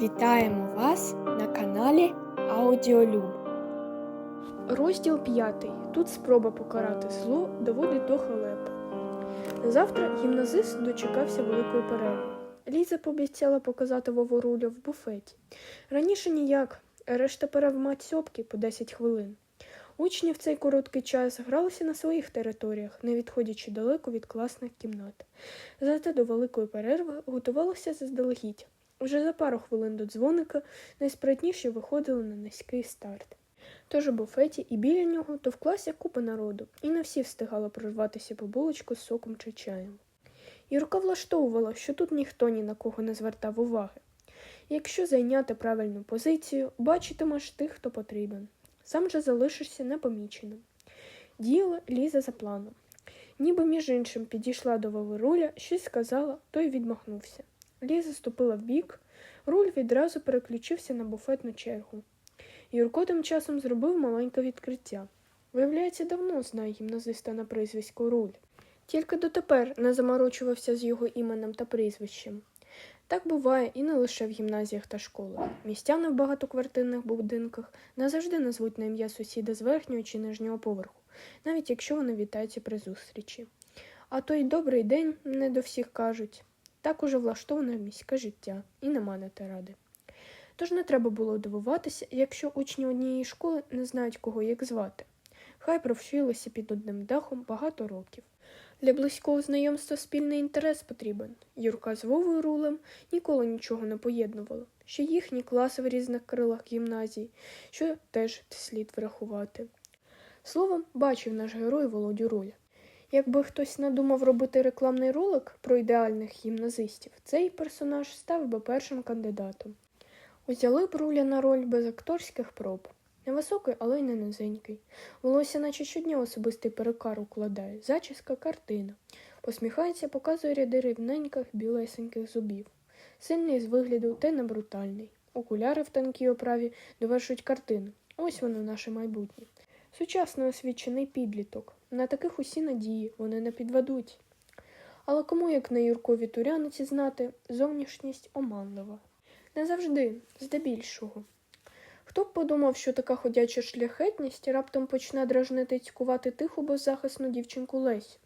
Вітаємо вас на каналі Аудіолюб. Розділ п'ятий. Тут спроба покарати зло доводить до халепи. Завтра гімназист дочекався великої перерви. Ліза пообіцяла показати Воворуля в буфеті. Раніше ніяк, решта перерв мать сьопки по 10 хвилин. Учні в цей короткий час гралися на своїх територіях, не відходячи далеко від класних кімнат. Зате до великої перерви готувалися заздалегідь. Вже за пару хвилин до дзвоника найспритніші виходили на низький старт. Тож у буфеті і біля нього, то в купа народу, і не всі встигали прорватися по булочку з соком чи чаєм. Юрка влаштовувала, що тут ніхто ні на кого не звертав уваги. Якщо зайняти правильну позицію, бачитимеш тих, хто потрібен. Сам же залишишся непоміченим. Діяла Ліза за планом. Ніби між іншим підійшла до Ваверуля, щось сказала, той відмахнувся. Ліза ступила вбік, руль відразу переключився на буфетну чергу. Юрко тим часом зробив маленьке відкриття. Виявляється, давно знає гімназиста на прізвисько Руль. Тільки дотепер не заморочувався з його іменем та прізвищем. Так буває і не лише в гімназіях та школах. Містяни в багатоквартирних будинках не завжди назвуть на ім'я сусіда з верхнього чи нижнього поверху, навіть якщо вони вітаються при зустрічі. А то й добрий день не до всіх кажуть. Так уже влаштоване міське життя, і нема на те ради. Тож не треба було дивуватися, якщо учні однієї школи не знають, кого як звати. Хай провчилися під одним дахом багато років. Для близького знайомства спільний інтерес потрібен. Юрка з Вовою рулем ніколи нічого не поєднувало, ще їхні класи в різних крилах гімназій, що теж слід врахувати. Словом, бачив наш герой Володю Руля. Якби хтось надумав робити рекламний ролик про ідеальних гімназистів, цей персонаж став би першим кандидатом. Узяли б руля на роль без акторських проб. Невисокий, але й не низенький. Волосся, наче щодня особистий перекар укладає, зачіска картина. Посміхається, показує ряди рівненьких білесеньких зубів. Сильний з вигляду, та не брутальний. Окуляри в тонкій оправі довершують картину. Ось воно наше майбутнє. Сучасно освічений підліток. На таких усі надії вони не підведуть. Але кому, як не Юркові туряниці, знати, зовнішність оманлива. Не завжди, здебільшого. Хто б подумав, що така ходяча шляхетність раптом почне дражнити й цькувати тиху беззахисну дівчинку Лесь.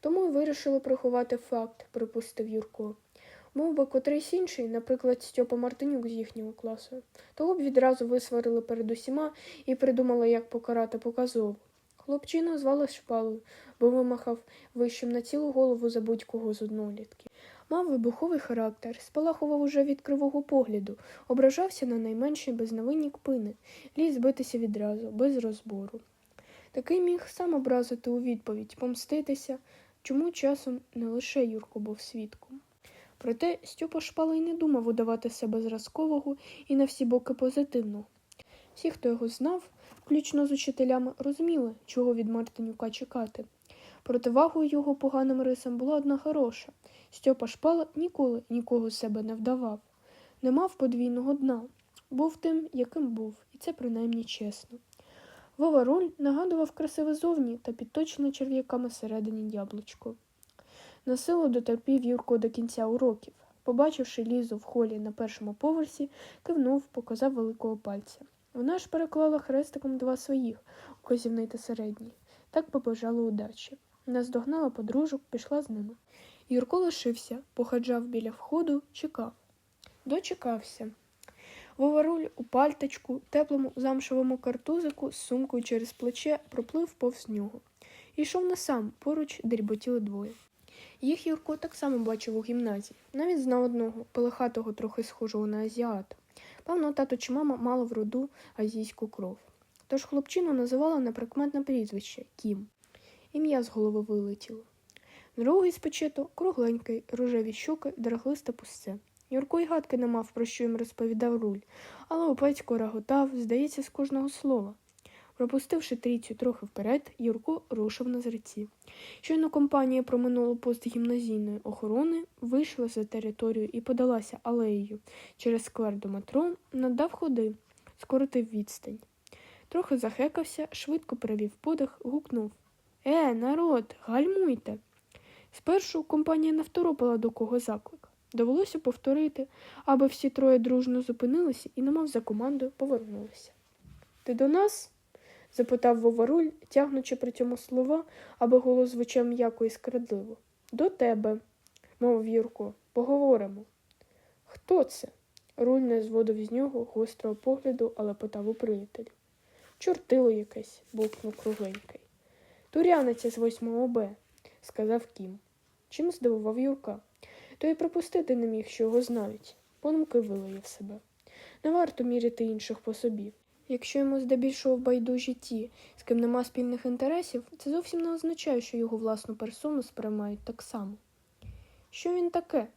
Тому й вирішили приховати факт, припустив Юрко. Мов би котрийсь інший, наприклад, Стьопа Мартинюк з їхнього класу, того б відразу висварили перед усіма і придумали, як покарати показово. Хлопчину звали Шпалою, бо вимахав вищим на цілу голову за будь-кого з однолітків. Мав вибуховий характер, спалахував уже від кривого погляду, ображався на найменші безневинні кпини, ліз битися відразу, без розбору. Такий міг сам образити у відповідь, помститися, чому часом не лише Юрко був свідком. Проте Стьопа Шпала й не думав удавати себе зразкового і на всі боки позитивного. Всі, хто його знав, включно з учителями, розуміли, чого від Мартинюка чекати. Противагою його поганим рисам була одна хороша. Стьопа Шпала ніколи нікого себе не вдавав, не мав подвійного дна, був тим, яким був, і це принаймні чесно. Вова роль нагадував красиве зовні та підточене черв'яками середині яблучко. Насилу дотерпів Юрко до кінця уроків. Побачивши лізу в холі на першому поверсі, кивнув, показав великого пальця. Вона ж переклала хрестиком два своїх, указівний та середній. Так побажала удачі. Наздогнала подружок, пішла з ними. Юрко лишився, походжав біля входу, чекав. Дочекався. Воворуль у пальточку, теплому замшевому картузику з сумкою через плече проплив повз нього. Йшов не сам, поруч дріботіли двоє. Їх Юрко так само бачив у гімназії. Навіть знав одного, пелехатого, трохи схожого на азіата. Певно, тато чи мама мало в роду азійську кров. Тож хлопчину називала неприкметне прізвище Кім. Ім'я з голови вилетіло. Другий спочито кругленький, рожеві щоки, драглисте пусце. Юрко й гадки не мав, про що їм розповідав руль, але опецько реготав, здається, з кожного слова. Пропустивши трійцю трохи вперед, Юрко рушив на зриці. Щойно компанія проминула пост гімназійної охорони, вийшла за територію і подалася алеєю через сквер до метро, надав ходи, скоротив відстань. Трохи захекався, швидко перевів подих, гукнув Е, народ, гальмуйте. Спершу компанія не второпала до кого заклик. Довелося повторити, аби всі троє дружно зупинилися і, немов за командою, повернулися. Ти до нас? Запитав Вова-Руль, тягнучи при цьому слова, аби голос звучав м'яко і скрадливо. До тебе, мовив Юрко, поговоримо. Хто це? Руль не зводив з нього гострого погляду, але питав у приятелі. Чортило якесь, бовкнув кругленький. Турянець з 8 Б, сказав Кім. Чим здивував Юрка. Той і пропустити не міг, що його знають. Понумки вилаяв себе. Не варто міряти інших по собі. Якщо йому здебільшого байдужі ті, з ким нема спільних інтересів, це зовсім не означає, що його власну персону сприймають так само. Що він таке?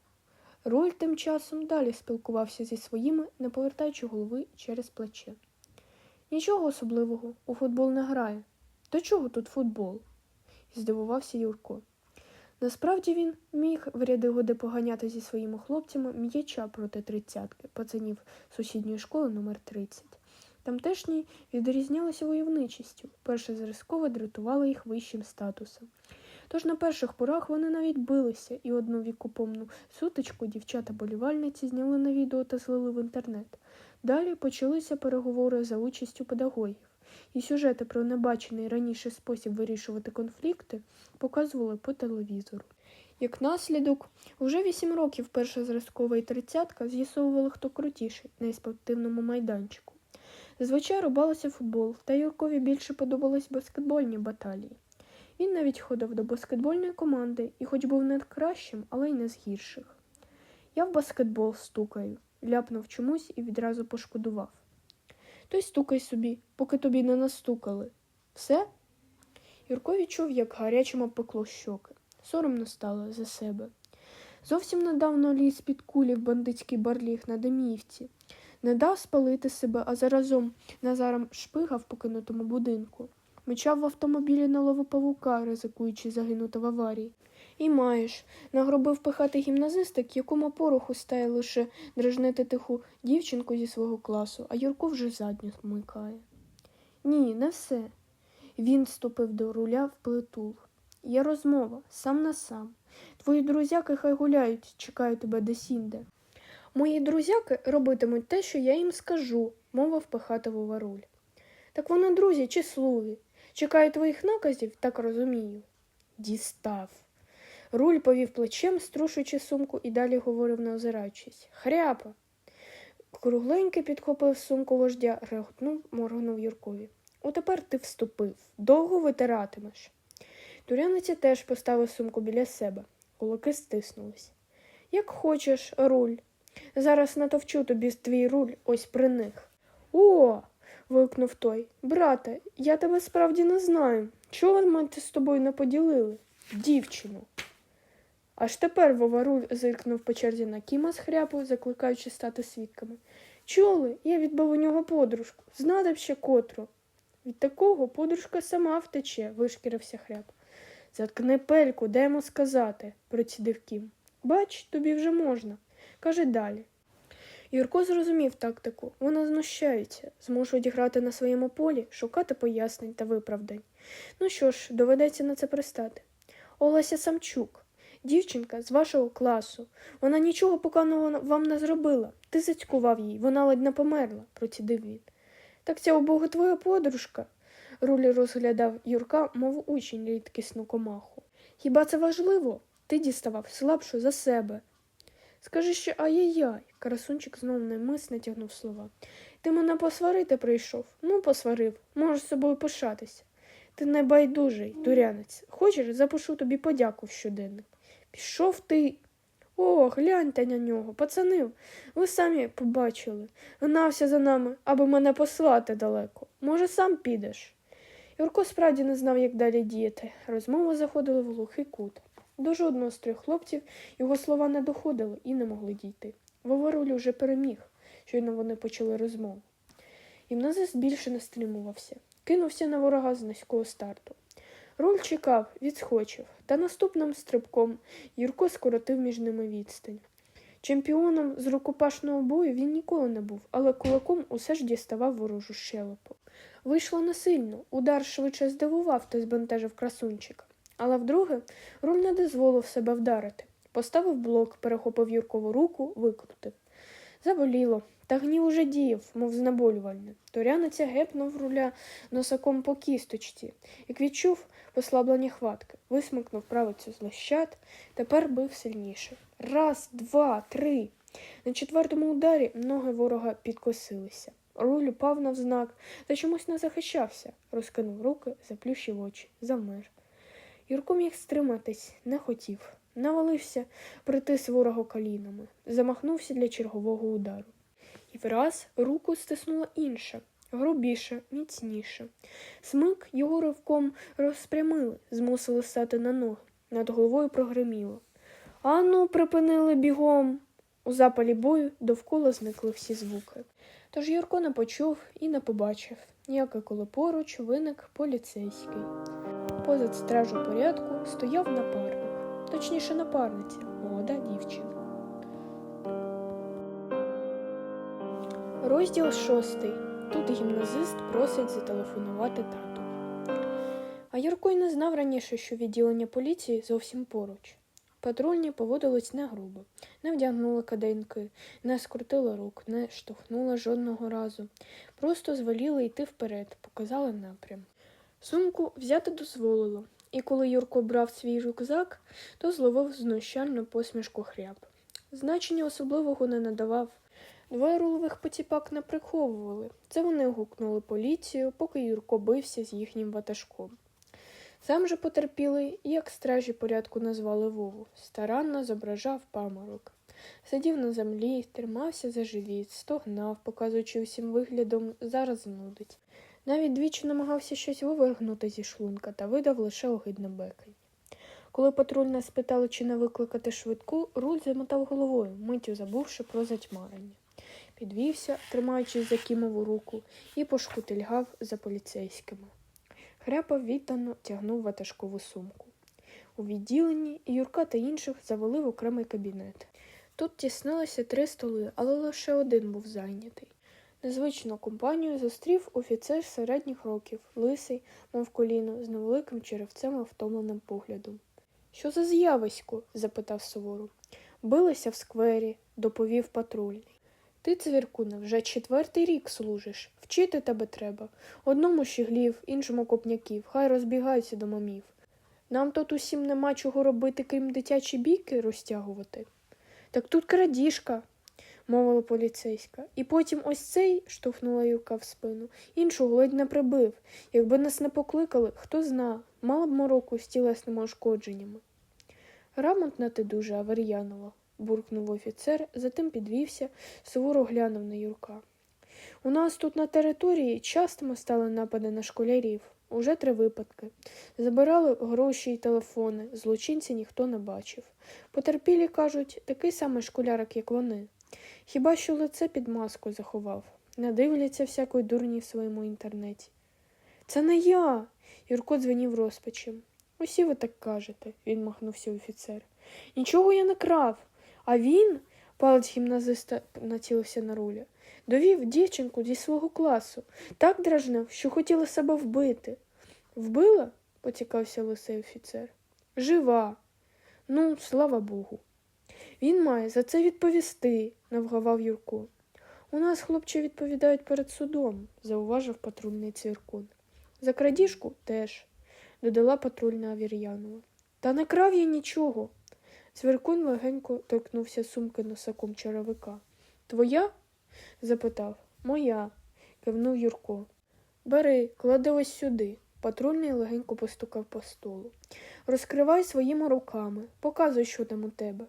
Руль тим часом далі спілкувався зі своїми, не повертаючи голови через плече. Нічого особливого, у футбол не грає. До чого тут футбол? здивувався Юрко. Насправді він міг в ряди годи поганяти зі своїми хлопцями м'яча проти тридцятки, пацанів сусідньої школи номер 30. Тамтешні відрізнялися войовничістю, перше зразкове дратувало їх вищим статусом. Тож на перших порах вони навіть билися, і одну вікопомну сутичку дівчата-болівальниці зняли на відео та злили в інтернет. Далі почалися переговори за участю педагогів, і сюжети про небачений раніше спосіб вирішувати конфлікти показували по телевізору. Як наслідок, уже вісім років перша зразкова і тридцятка з'ясовували, хто крутіший на спортивному майданчику. Зазвичай рубалося футбол, та Юркові більше подобались баскетбольні баталії. Він навіть ходив до баскетбольної команди і хоч був не кращим, але й не з гірших. Я в баскетбол стукаю, ляпнув чомусь і відразу пошкодував. То й стукай собі, поки тобі не настукали. Все? Юрко відчув, як гарячим опекло щоки. Соромно стало за себе. Зовсім недавно ліз під кулі в бандитський барліг на Деміївці. Не дав спалити себе, а заразом Назаром шпига в покинутому будинку. Мчав в автомобілі на лову павука, ризикуючи загинути в аварії. І маєш, нагробив пихати гімназистик, якому пороху стає лише дражнити тиху дівчинку зі свого класу, а Юрко вже задню смикає. Ні, не все. Він ступив до руля в плитул. Є розмова, сам на сам. Твої друзяки хай гуляють, чекаю тебе десь-інде. Мої друзяки робитимуть те, що я їм скажу, мовив пихативо варуль. Так вони друзі чи слуги? Чекаю твоїх наказів, так розумію. Дістав. Руль повів плечем, струшуючи сумку, і далі говорив, не озираючись. Хряпа. Кругленький підхопив сумку вождя, реготнув, моргнув Юркові. Отепер ти вступив. Довго витиратимеш. Туряниця теж поставив сумку біля себе. Кулаки стиснулись. Як хочеш, руль. Зараз натовчу тобі твій руль ось при них. О. вигукнув той. Брате, я тебе справді не знаю. Чого ми з тобою не поділили? Дівчину. Аж тепер Вова-Руль зиркнув по черзі на Кіма з хряпою, закликаючи стати свідками. Чули, я відбив у нього подружку, знати ще котру. Від такого подружка сама втече, вишкірився хряб. Заткни пельку, дай сказати, процідив Кім. Бач, тобі вже можна. Каже далі. Юрко зрозумів тактику. Вона знущається, змушують грати на своєму полі, шукати пояснень та виправдань. Ну що ж, доведеться на це пристати. Олеся Самчук, дівчинка з вашого класу. Вона нічого поганого вам не зробила. Ти зацькував їй, вона ледь не померла, процідив він. Так ця убога твоя подружка. Рулі розглядав Юрка, мов учень рідкісну комаху. Хіба це важливо? Ти діставав слабшу за себе. Скажи ще ай-яй-яй. Красунчик знову немисне тягнув слова. Ти мене посварити прийшов? Ну, посварив. Можеш собою пишатися. Ти небайдужий, дурянець. Хочеш, запишу тобі подяку в щоденник. Пішов ти. О, гляньте на нього, пацани, ви самі побачили. Гнався за нами, аби мене послати далеко. Може, сам підеш. Юрко справді не знав, як далі діяти. Розмова заходила в глухий кут. До жодного з трьох хлопців його слова не доходили і не могли дійти. Воворуль уже переміг, щойно вони почали розмову. Гімназист більше не стримувався, кинувся на ворога з низького старту. Руль чекав, відскочив, та наступним стрибком Юрко скоротив між ними відстань. Чемпіоном з рукопашного бою він ніколи не був, але кулаком усе ж діставав ворожу щелепу. Вийшло насильно, удар швидше здивував та збентежив красунчика. Але вдруге руль не дозволив себе вдарити. Поставив блок, перехопив Юркову руку, викрутив. Заболіло, та гнів уже діяв, мов знеболювальне. Торяниця гепнув руля носаком по кісточці, як відчув послаблення хватки, висмикнув правицю з лещат, тепер бив сильніше. Раз, два, три. На четвертому ударі ноги ворога підкосилися. Руль упав навзнак та чомусь не захищався, розкинув руки, заплющив очі, замер. Юрко міг стриматись, не хотів. Навалився, притис ворога колінами, замахнувся для чергового удару. І враз руку стиснула інша, грубіша, міцніша. Смик його ривком розпрямили, змусили стати на ноги. Над головою прогриміло. Ану, припинили бігом. У запалі бою довкола зникли всі звуки. Тож Юрко не почув і не побачив, як і коли поруч виник поліцейський. Позад стражу порядку стояв напарник, точніше напарниця, молода дівчина. Розділ шостий. Тут гімназист просить зателефонувати тату. А Юрко й не знав раніше, що відділення поліції зовсім поруч. Патрульні поводились не грубо, не вдягнули каденки, не скрутили рук, не штовхнули жодного разу. Просто звеліли йти вперед, показали напрям. Сумку взяти дозволило, і коли Юрко брав свій рюкзак, то зловив знущальну посмішку хряб. Значення особливого не надавав. Двоє рулових потіпак не приховували. Це вони гукнули поліцію, поки Юрко бився з їхнім ватажком. Сам же потерпілий, як стражі порядку назвали Вову, старанно зображав паморок. Сидів на землі, тримався за живіт, стогнав, показуючи усім виглядом, зараз нудить. Навіть двічі намагався щось вивергнути зі шлунка та видав лише огидне бекань. Коли патрульна спитали, чи не викликати швидку, руль замотав головою, миттю забувши про затьмарення. Підвівся, тримаючись за кімову руку, і пошкутильгав за поліцейськими. Хряпа віддано тягнув ватажкову сумку. У відділенні Юрка та інших завели в окремий кабінет. Тут тіснилося три столи, але лише один був зайнятий. Незвичну компанію зустрів офіцер середніх років, лисий, мов коліно, з невеликим черевцем втомленим поглядом. Що за з'явисько? запитав суворо. Билися в сквері, доповів патрульний. Ти, цвіркуне, вже четвертий рік служиш. Вчити тебе треба. Одному щеглів, іншому копняків, хай розбігаються до мамів. Нам тут усім нема чого робити, крім дитячі бійки розтягувати. Так тут крадіжка, мовила поліцейська. І потім ось цей, штовхнула Юрка в спину, іншого ледь не прибив. Якби нас не покликали, хто зна, мала б мороку з тілесними ушкодженнями. Грамотна ти дуже, Авер'янова, буркнув офіцер, затим підвівся, суворо глянув на Юрка. У нас тут на території частими стали напади на школярів. Уже три випадки. Забирали гроші й телефони, злочинця ніхто не бачив. Потерпілі, кажуть, такий самий школярик, як вони. Хіба що лице під маску заховав. Не дивляться всякої дурні в своєму інтернеті. Це не я. Юрко дзвенів розпачем. Усі ви так кажете, він махнувся офіцер. Нічого я не крав. А він, палець гімназиста націлився на руля, довів дівчинку зі свого класу, так дражнив, що хотіла себе вбити. Вбила? поцікався лисий офіцер. Жива. Ну, слава Богу. Він має за це відповісти, навгавав Юрко. У нас хлопці відповідають перед судом, зауважив патрульний цвіркун. За крадіжку теж, додала патрульна Авір'янова. Та не крав я нічого. Цвіркун легенько торкнувся сумки носаком черевика. Твоя? запитав. Моя, кивнув Юрко. Бери, клади ось сюди. Патрульний легенько постукав по столу. Розкривай своїми руками, показуй, що там у тебе.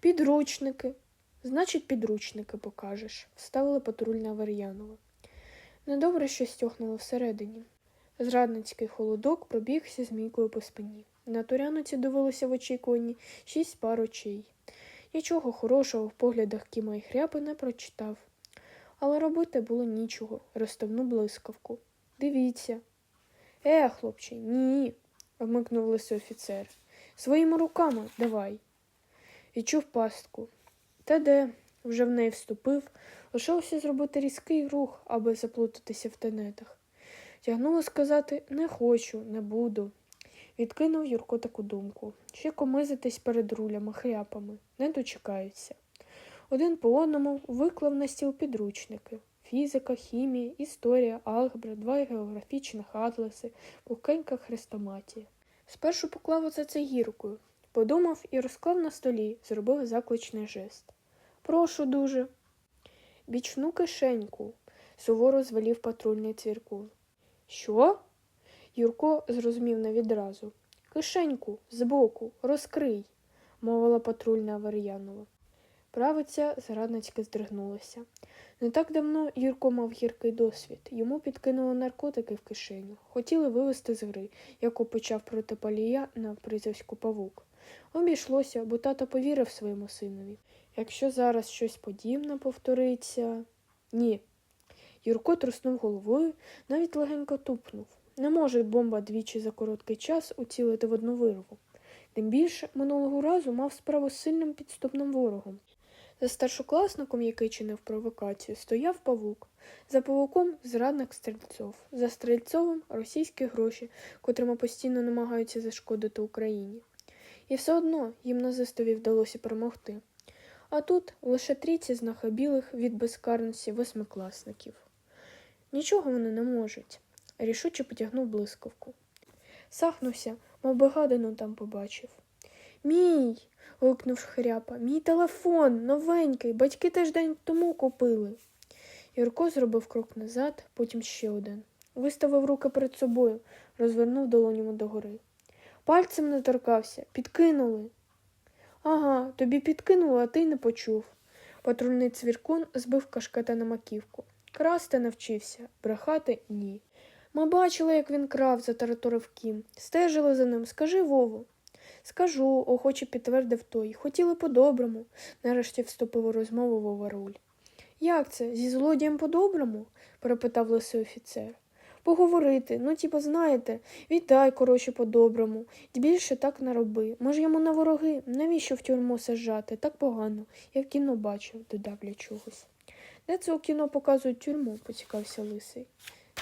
Підручники. Значить, підручники покажеш, вставила патрульна Вар'янова. Недобре, що стьохнуло всередині. Зрадницький холодок пробігся змійкою по спині. На туряноці дивилося в очікуванні шість пар очей. Нічого хорошого в поглядах Кіма і хряпи не прочитав. Але робити було нічого, розставну блискавку. Дивіться. Е, хлопче, ні, вмикнув лисий офіцер. Своїми руками давай. Відчув пастку. Та де, вже в неї вступив, лишався зробити різкий рух, аби заплутатися в тенетах. Тягнуло сказати не хочу, не буду. Відкинув Юрко таку думку. Ще комизитись перед рулями, хряпами. Не дочекаються. Один по одному виклав на стіл підручники. Фізика, хімія, історія, алгебра, два географічних атласи, пухенька хрестоматія. Спершу поклав оце це гіркою, подумав і розклав на столі, зробив закличний жест. Прошу дуже. Бічну кишеньку, суворо звелів патрульний цвіркун. Що? Юрко зрозумів не відразу. Кишеньку, збоку, розкрий, мовила патрульна Авар'янова. Правиця зрадницьки здригнулася. Не так давно Юрко мав гіркий досвід. Йому підкинули наркотики в кишеню. Хотіли вивезти з гри, яку почав проти палія на призовську павук. Обійшлося, бо тато повірив своєму синові. Якщо зараз щось подібне повториться. Ні. Юрко труснув головою, навіть легенько тупнув. Не може бомба двічі за короткий час уцілити в одну вирву. Тим більше минулого разу мав справу з сильним підступним ворогом. За старшокласником, який чинив провокацію, стояв павук. За павуком зрадник стрільцов, за стрільцовим російські гроші, котрими постійно намагаються зашкодити Україні. І все одно гімназистові вдалося перемогти. А тут лише трійці знахабілих від безкарності восьмикласників. Нічого вони не можуть. Рішуче потягнув блискавку. Сахнувся, мов би гадину там побачив. Мій. гукнув хряпа. Мій телефон, новенький, батьки теж день тому купили. Юрко зробив крок назад, потім ще один. Виставив руки перед собою, розвернув долонями догори. Пальцем не торкався, підкинули. Ага, тобі підкинули, а ти й не почув. Патрульний цвіркун збив кашкета на маківку. Красти навчився, брехати ні. Ми бачили, як він крав, затараторив кім. Стежили за ним. Скажи Вову. Скажу, охоче підтвердив той. Хотіли по-доброму. Нарешті вступив у розмову Вова Руль. Як це? Зі злодієм по-доброму? перепитав лисий офіцер. Поговорити, ну, типа, знаєте, віддай, коротше, по-доброму. Більше так не роби. Може, йому на вороги, навіщо в тюрму саджати? Так погано. Я в кіно бачив, додав для чогось. Де це у кіно показують тюрму? поцікався лисий.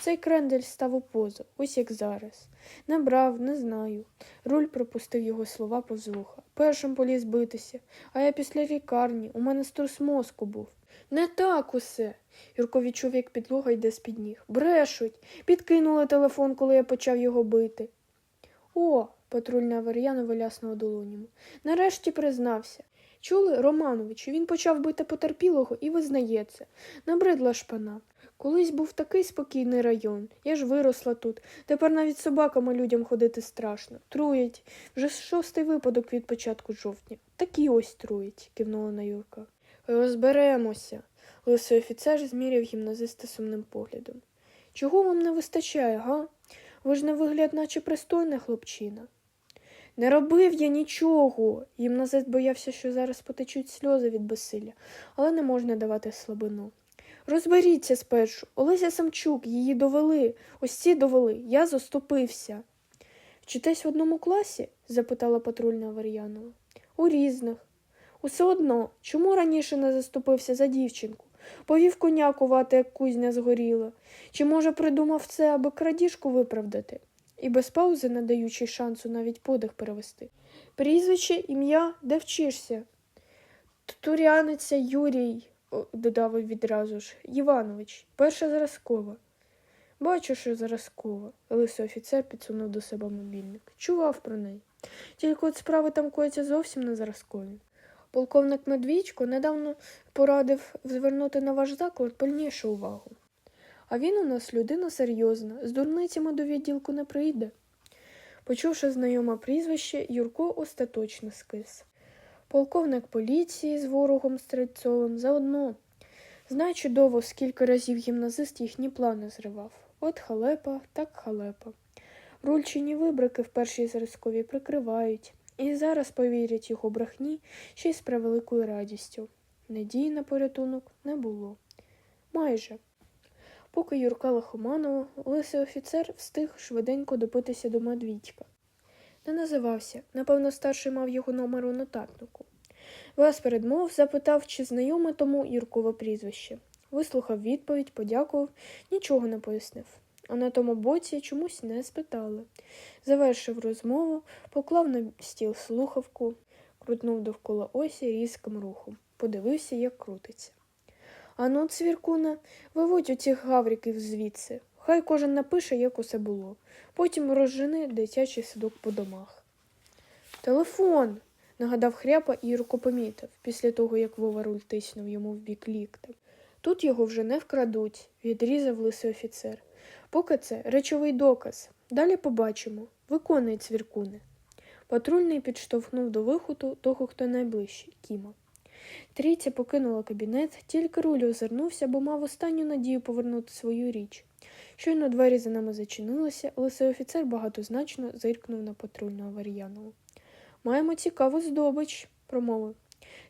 Цей крендель став у позу, ось як зараз. Не брав, не знаю. Руль пропустив його слова повз вуха. Першим поліз битися, а я після лікарні, у мене струс мозку був. Не так усе. Юрко відчув, як підлога йде з-під ніг. Брешуть. Підкинули телефон, коли я почав його бити. О, патрульна Вар'янова ляснула долонями. Нарешті признався. Чули, Романовичу, він почав бити потерпілого і визнається. Набридла шпана. Колись був такий спокійний район. Я ж виросла тут. Тепер навіть собаками людям ходити страшно. Труять. Вже шостий випадок від початку жовтня. Такі ось труять, кивнула на Юрка. Розберемося. Лисий офіцер зміряв гімназиста сумним поглядом. Чого вам не вистачає, га? Ви ж на вигляд, наче пристойна хлопчина. Не робив я нічого. Гімназист боявся, що зараз потечуть сльози від безсилля, але не можна давати слабину. Розберіться спершу. Олеся Самчук, її довели. Ось ці довели. Я заступився. Вчитесь в одному класі? запитала патрульна Вар'янова. У різних. Усе одно, чому раніше не заступився за дівчинку? Повів коня кувати, як кузня згоріла. Чи, може, придумав це, аби крадіжку виправдати? І без паузи, не даючи шансу навіть подих перевести. Прізвище, ім'я, де вчишся? Туряниця Юрій, додав відразу ж, Іванович, перша зразкова. Бачу, що зразкова. Лисий офіцер підсунув до себе мобільник. Чував про неї. Тільки от справи там кояться зовсім не зразкові. Полковник Медвічко недавно порадив звернути на ваш заклад пильнішу увагу. А він у нас людина серйозна, з дурницями до відділку не прийде. Почувши знайоме прізвище, Юрко остаточно скис. Полковник поліції з ворогом Стрельцовим заодно. Знає чудово, скільки разів гімназист їхні плани зривав. От халепа, так халепа. Рульчині вибрики в першій зразкові прикривають, і зараз повірять його брехні ще й з превеликою радістю. Надії на порятунок не було. Майже. Поки Юрка лихоманило, лисий офіцер встиг швиденько допитися до Медвідька. Не називався, напевно, старший мав його номер у нотатнику. Вес передмов запитав, чи знайоме тому Юркове прізвище. Вислухав відповідь, подякував, нічого не пояснив. А на тому боці чомусь не спитали. Завершив розмову, поклав на стіл слухавку, крутнув довкола осі різким рухом, подивився, як крутиться. Ану, цвіркуне, виводь оцих гавриків звідси. Хай кожен напише, як усе було. Потім розжени дитячий садок по домах. Телефон. нагадав хряпа і Юрко помітив, після того, як Вова руль тиснув йому в бік ліктем. Тут його вже не вкрадуть, відрізав лисий офіцер. Поки це речовий доказ. Далі побачимо. Виконуй цвіркуне. Патрульний підштовхнув до виходу того, хто найближчий Кіма. Трійця покинула кабінет, тільки руль озирнувся, бо мав останню надію повернути свою річ. Щойно двері за нами зачинилися, лисий офіцер багатозначно зиркнув на патрульного Вар'янову. Маємо цікаву здобич, промовив.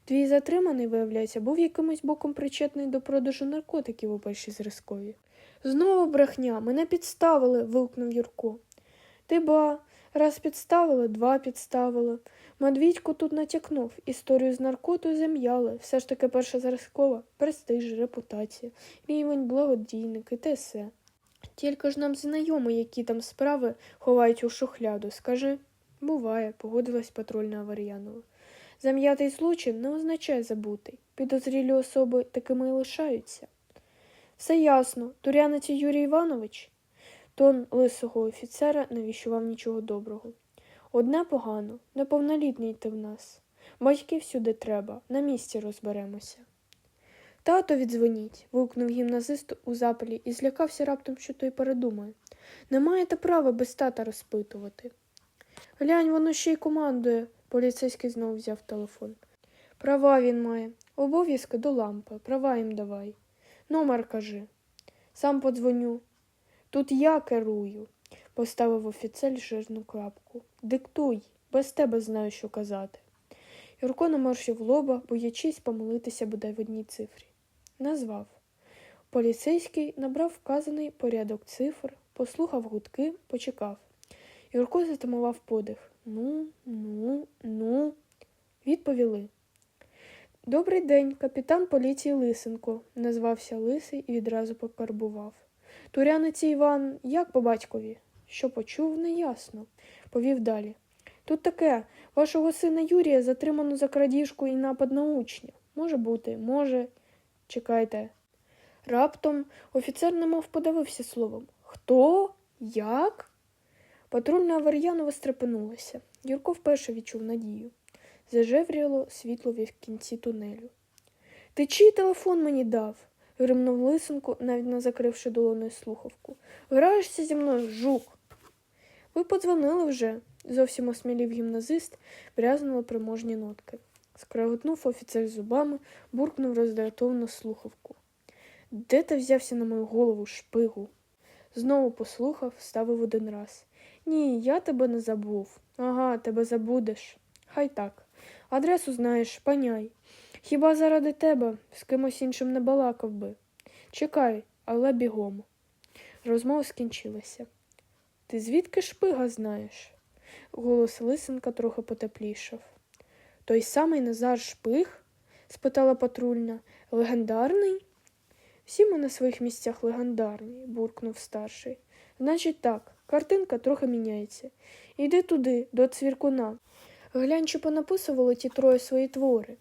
Твій затриманий, виявляється, був якимось боком причетний до продажу наркотиків у першій зразкові. Знову брехня, мене підставили. вигукнув Юрко. Ти ба, раз підставили, два підставили. Медвідько тут натякнув, історію з наркотою зам'яли. Все ж таки перша зразкова, престиж, репутація, рівень благодійник і те все. Тільки ж нам знайомо, які там справи ховають у шухляду. Скажи, буває, погодилась патрульна Авар'янова. Зам'ятий злочин не означає забутий. Підозрілі особи такими і лишаються. Все ясно, турянець Юрій Іванович. Тон лисого офіцера не віщував нічого доброго. Одне погано, неповнолітній ти в нас. Батьків сюди треба, на місці розберемося. Тато віддзвоніть, вигукнув гімназист у запалі і злякався раптом, що той передумає. Не маєте права без тата розпитувати. Глянь, воно ще й командує, поліцейський знову взяв телефон. Права він має, обов'язки до лампи, права їм давай. Номер кажи. Сам подзвоню. Тут я керую, поставив офіцер жирну крапку. Диктуй, без тебе знаю, що казати. Юрко наморщив лоба, боячись помилитися бодай в одній цифрі. Назвав. Поліцейський набрав вказаний порядок цифр, послухав гудки, почекав. Юрко затамував подих. Ну, ну, ну. Відповіли. Добрий день, капітан поліції Лисенко, назвався Лисий і відразу покарбував. Турянець Іван, як по батькові? Що почув, неясно. Повів далі. Тут таке, вашого сина Юрія затримано за крадіжку і напад на учня. Може бути, може. Чекайте. Раптом офіцер немов подавився словом. Хто? Як? Патрульна Авар'янова стрепенулася. Юрко вперше відчув надію. Зажевріло світло в кінці тунелю. Ти чий телефон мені дав? гримнув лисенко, навіть не закривши долоною слухавку. Граєшся зі мною, жук. Ви подзвонили вже, зовсім осмілів гімназист, брязнули приможні нотки. Скреготнув офіцер зубами, буркнув роздратовано слухавку. Де ти взявся на мою голову, шпигу? Знову послухав, ставив один раз. Ні, я тебе не забув. Ага, тебе забудеш. Хай так. Адресу знаєш, паняй. Хіба заради тебе з кимось іншим не балакав би? Чекай, але бігом. Розмова скінчилася. Ти звідки шпига знаєш? Голос Лисенка трохи потеплішав. Той самий Назар Шпиг? спитала патрульна. Легендарний? Всі ми на своїх місцях легендарні, буркнув старший. Значить так, картинка трохи міняється. Іди туди, до цвіркуна. Глянь, чи понаписували ті троє свої твори.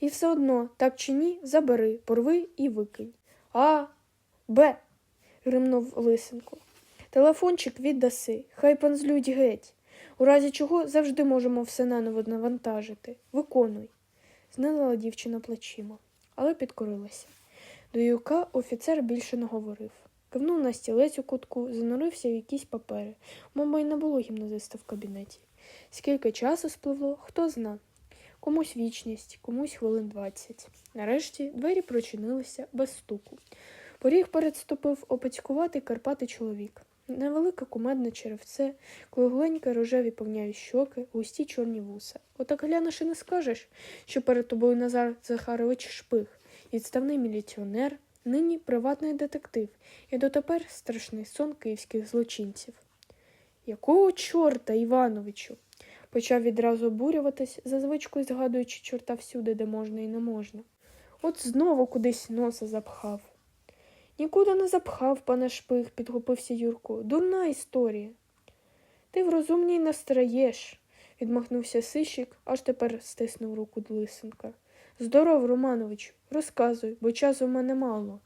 І все одно, так чи ні, забери, порви і викинь. А, Б. гримнув Лисенко. Телефончик віддаси, хай панзлють геть. У разі чого завжди можемо все наново навантажити. Виконуй. Знилила дівчина плечима, але підкорилася. До юка офіцер більше не говорив. Кивнув на стілець у кутку, занурився в якісь папери. Мама й не було гімназиста в кабінеті. Скільки часу спливло, хто зна. Комусь вічність, комусь хвилин двадцять. Нарешті двері прочинилися без стуку. Поріг передступив опацькуватий карпатий чоловік. Невелике кумедне черевце, кругленьке рожеві повняві щоки, густі чорні вуса. Отак глянеш і не скажеш, що перед тобою Назар Захарович Шпиг, відставний міліціонер, нині приватний детектив і дотепер страшний сон київських злочинців. Якого чорта, Івановичу? почав відразу обурюватись, за звичкою згадуючи чорта всюди, де можна і не можна. От знову кудись носа запхав. Нікуди не запхав пана шпих, підхопився Юрко. Дурна історія. Ти в розумній настраєш, відмахнувся сищик, аж тепер стиснув руку лисенка. Здоров, Романович, розказуй, бо часу в мене мало.